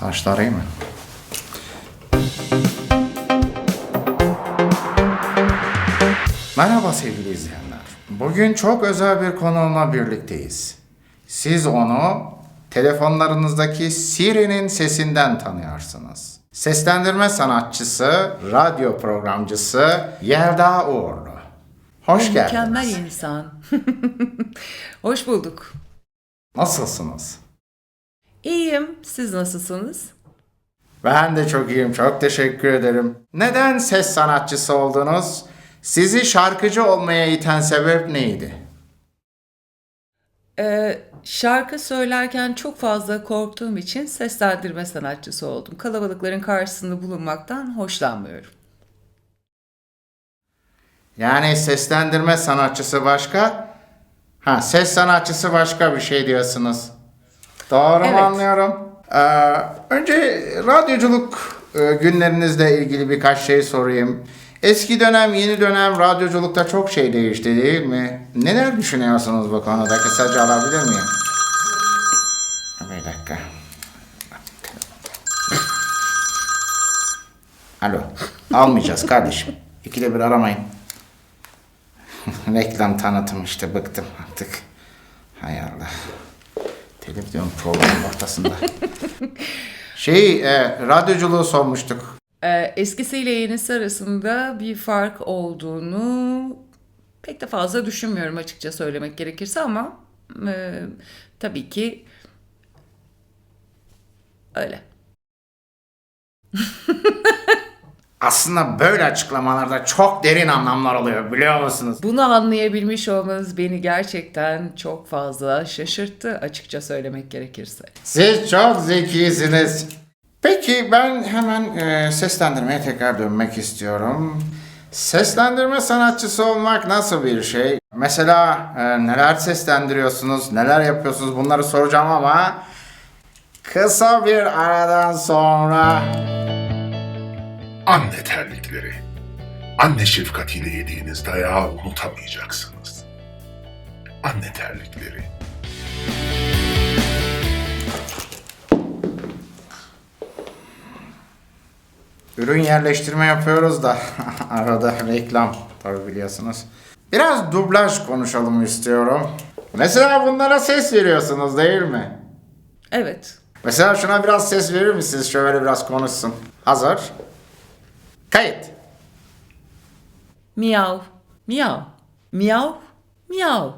Saçlar iyi mi? Merhaba sevgili izleyenler. Bugün çok özel bir konuğumla birlikteyiz. Siz onu telefonlarınızdaki Siri'nin sesinden tanıyorsunuz. Seslendirme sanatçısı, radyo programcısı Yelda Uğurlu. Hoş geldiniz. Mükemmel insan. Hoş bulduk. Nasılsınız? İyiyim. Siz nasılsınız? Ben de çok iyiyim, çok teşekkür ederim. Neden ses sanatçısı oldunuz? Sizi şarkıcı olmaya iten sebep neydi? Ee, şarkı söylerken çok fazla korktuğum için seslendirme sanatçısı oldum. Kalabalıkların karşısında bulunmaktan hoşlanmıyorum. Yani seslendirme sanatçısı başka, ha ses sanatçısı başka bir şey diyorsunuz. Doğru mu Evet. anlıyorum? Ee, önce radyoculuk e, günlerinizle ilgili birkaç şey sorayım. Eski dönem, yeni dönem radyoculukta çok şey değişti değil mi? Neler düşünüyorsunuz bu konuda? Kısaca alabilir miyim? Bir dakika. Alo. Almayacağız kardeşim. İkide bir aramayın. Reklam tanıtım işte bıktım artık. Hay Allah. Televizyon programı ortasında. şey, e, radyoculuğu sormuştuk. Ee, eskisiyle yenisi arasında bir fark olduğunu pek de fazla düşünmüyorum açıkça söylemek gerekirse ama e, tabii ki öyle. Aslında böyle açıklamalarda çok derin anlamlar oluyor biliyor musunuz? Bunu anlayabilmiş olmanız beni gerçekten çok fazla şaşırttı açıkça söylemek gerekirse. Siz çok zekisiniz. Peki ben hemen e, seslendirmeye tekrar dönmek istiyorum. Seslendirme sanatçısı olmak nasıl bir şey? Mesela e, neler seslendiriyorsunuz, neler yapıyorsunuz bunları soracağım ama kısa bir aradan sonra... Anne terlikleri. Anne şefkatiyle yediğiniz dayağı unutamayacaksınız. Anne terlikleri. Ürün yerleştirme yapıyoruz da arada reklam tabi biliyorsunuz. Biraz dublaj konuşalım istiyorum. Mesela bunlara ses veriyorsunuz değil mi? Evet. Mesela şuna biraz ses verir misiniz? Şöyle biraz konuşsun. Hazır. Kayıt. Miyav. Miyav. Miyav. Miyav.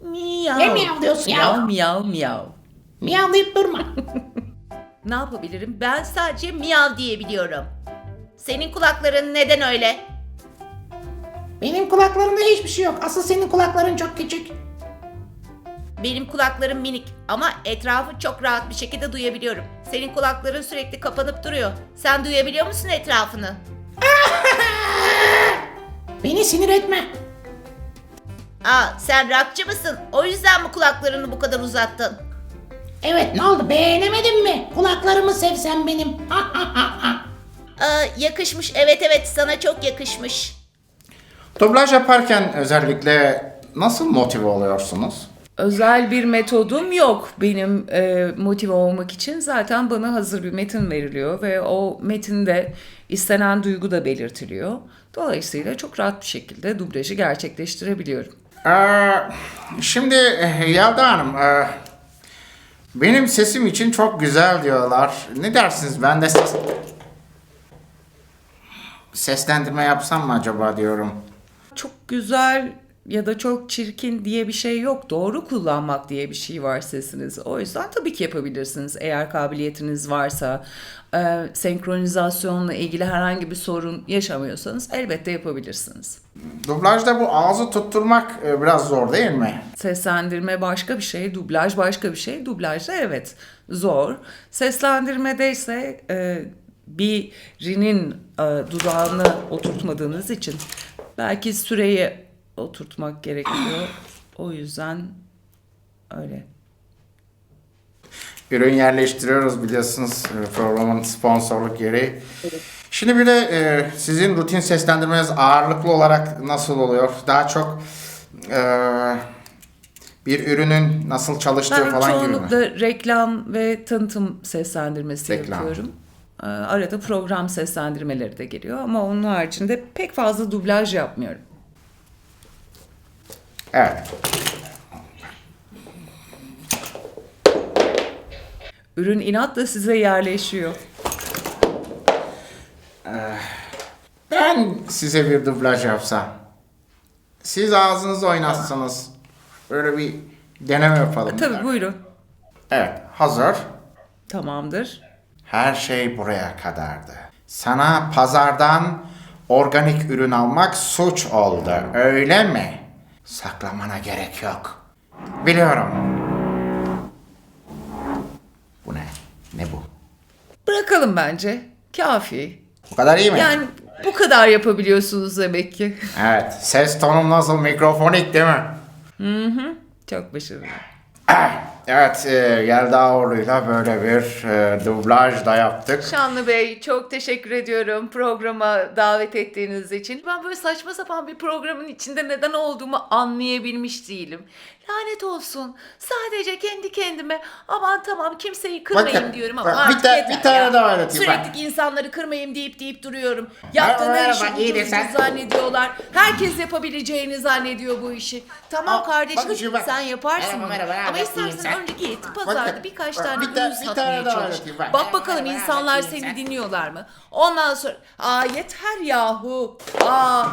Miyav. Ne miyav diyorsun ya? Miyav miyav miyav. Miyav deyip durma. Ne yapabilirim? Ben sadece miyav diyebiliyorum. Senin kulakların neden öyle? Benim kulaklarımda hiçbir şey yok. Asıl senin kulakların çok küçük. Benim kulaklarım minik ama etrafı çok rahat bir şekilde duyabiliyorum. Senin kulakların sürekli kapanıp duruyor. Sen duyabiliyor musun etrafını? Beni sinir etme. Aa, sen rockçı mısın? O yüzden mi kulaklarını bu kadar uzattın? Evet ne oldu beğenemedin mi? Kulaklarımı sevsen benim. Aa, yakışmış. Evet evet sana çok yakışmış. Dublaj yaparken özellikle nasıl motive oluyorsunuz? Özel bir metodum yok benim e, motive olmak için. Zaten bana hazır bir metin veriliyor ve o metinde istenen duygu da belirtiliyor. Dolayısıyla çok rahat bir şekilde dublajı gerçekleştirebiliyorum. Ee, şimdi e, Yelda Hanım, e, benim sesim için çok güzel diyorlar. Ne dersiniz? Ben de ses... seslendirme yapsam mı acaba diyorum. Çok güzel ya da çok çirkin diye bir şey yok. Doğru kullanmak diye bir şey var sesiniz. O yüzden tabii ki yapabilirsiniz eğer kabiliyetiniz varsa. E, senkronizasyonla ilgili herhangi bir sorun yaşamıyorsanız elbette yapabilirsiniz. Dublajda bu ağzı tutturmak e, biraz zor değil mi? Seslendirme başka bir şey, dublaj başka bir şey. Dublajda evet zor. Seslendirmede ise e, birinin e, dudağını oturtmadığınız için belki süreyi oturtmak gerekiyor. O yüzden öyle. Ürün yerleştiriyoruz biliyorsunuz e, programın sponsorluk yeri. Şimdi bir de e, sizin rutin seslendirmeniz ağırlıklı olarak nasıl oluyor? Daha çok e, Bir ürünün nasıl çalıştığı Ben falan gibi mi? çoğunlukla reklam ve tanıtım seslendirmesi Reklam. yapıyorum. Ee, Arada program seslendirmeleri de geliyor ama onun haricinde pek fazla dublaj yapmıyorum. Evet. Ürün inatla size yerleşiyor. Ben size bir dublaj yapsam. Siz ağzınızı oynatsanız. Böyle bir deneme yapalım. Tabii buyurun. Evet, hazır. Tamamdır. Her şey buraya kadardı. Sana pazardan organik ürün almak suç oldu, öyle mi? Saklamana gerek yok. Biliyorum. Bu ne? Ne bu? Bırakalım bence. Kafi. Bu kadar iyi mi? Yani bu kadar yapabiliyorsunuz demek ki. Evet, ses tonum nasıl mikrofonik değil mi? Çok başarılı. Evet, e, Yelda Orlu'yla böyle bir e, dublaj da yaptık. Şanlı Bey çok teşekkür ediyorum programa davet ettiğiniz için. Ben böyle saçma sapan bir programın içinde neden olduğumu anlayabilmiş değilim. Lanet olsun. Sadece kendi kendime aman tamam kimseyi kırmayayım Bakın, diyorum ama bak, artık bir ta- yeter bir tane ya. daha öğreteyim, bak. Sürekli insanları kırmayayım deyip deyip duruyorum. Yaptığın her Merhaba, işi iyi de ucuz sen- zannediyorlar. Herkes yapabileceğini zannediyor bu işi. Tamam Aa, kardeşim şimdi bak. sen yaparsın Merhaba, bunu. merhaba, Ama merhaba, istersen iyiyim sen. önce git pazarda Bakın, birkaç bak, tane bir ta- ürün bir satmaya daha çalış. bak. Bak bakalım Merhaba, insanlar merhaba, seni iyiyim sen. dinliyorlar mı? Ondan sonra aa yeter yahu. Aa